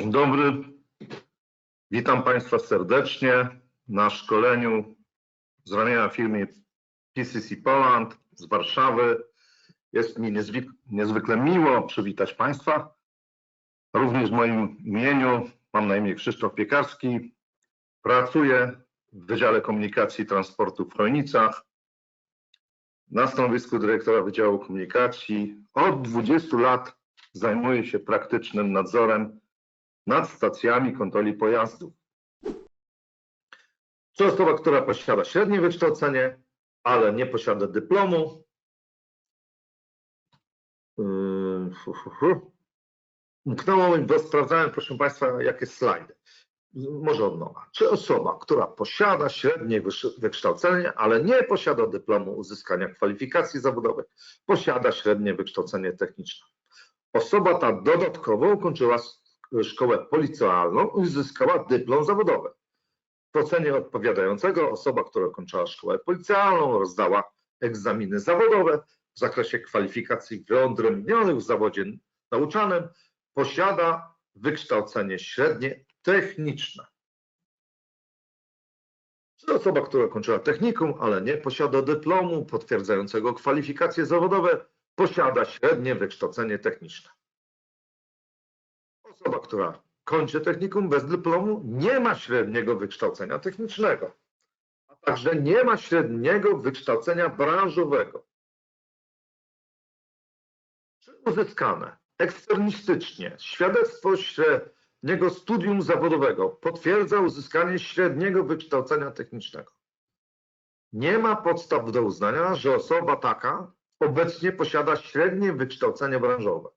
Dzień dobry. Witam Państwa serdecznie na szkoleniu z ramienia firmy PCC Poland z Warszawy. Jest mi niezwykle miło przywitać Państwa. Również w moim imieniu mam na imię Krzysztof Piekarski. Pracuję w Wydziale Komunikacji i Transportu w Chojnicach na stanowisku dyrektora Wydziału Komunikacji. Od 20 lat zajmuję się praktycznym nadzorem nad stacjami kontroli pojazdów. To osoba, która posiada średnie wykształcenie, ale nie posiada dyplomu. Yy, fu, fu, fu. Mknęło mi, bo sprawdzałem, proszę Państwa, jakie slajdy. Może od nowa. Czy osoba, która posiada średnie wykształcenie, ale nie posiada dyplomu uzyskania kwalifikacji zawodowej, posiada średnie wykształcenie techniczne. Osoba ta dodatkowo ukończyła szkołę policjalną i uzyskała dyplom zawodowy. W ocenie odpowiadającego osoba, która ukończyła szkołę policjalną, rozdała egzaminy zawodowe w zakresie kwalifikacji wyodrębnionych w zawodzie nauczanym, posiada wykształcenie średnie techniczne. Czy osoba, która ukończyła technikum, ale nie posiada dyplomu potwierdzającego kwalifikacje zawodowe, posiada średnie wykształcenie techniczne. Osoba, która kończy technikum bez dyplomu, nie ma średniego wykształcenia technicznego, a także nie ma średniego wykształcenia branżowego. Czy uzyskane eksternistycznie świadectwo średniego studium zawodowego potwierdza uzyskanie średniego wykształcenia technicznego? Nie ma podstaw do uznania, że osoba taka obecnie posiada średnie wykształcenie branżowe.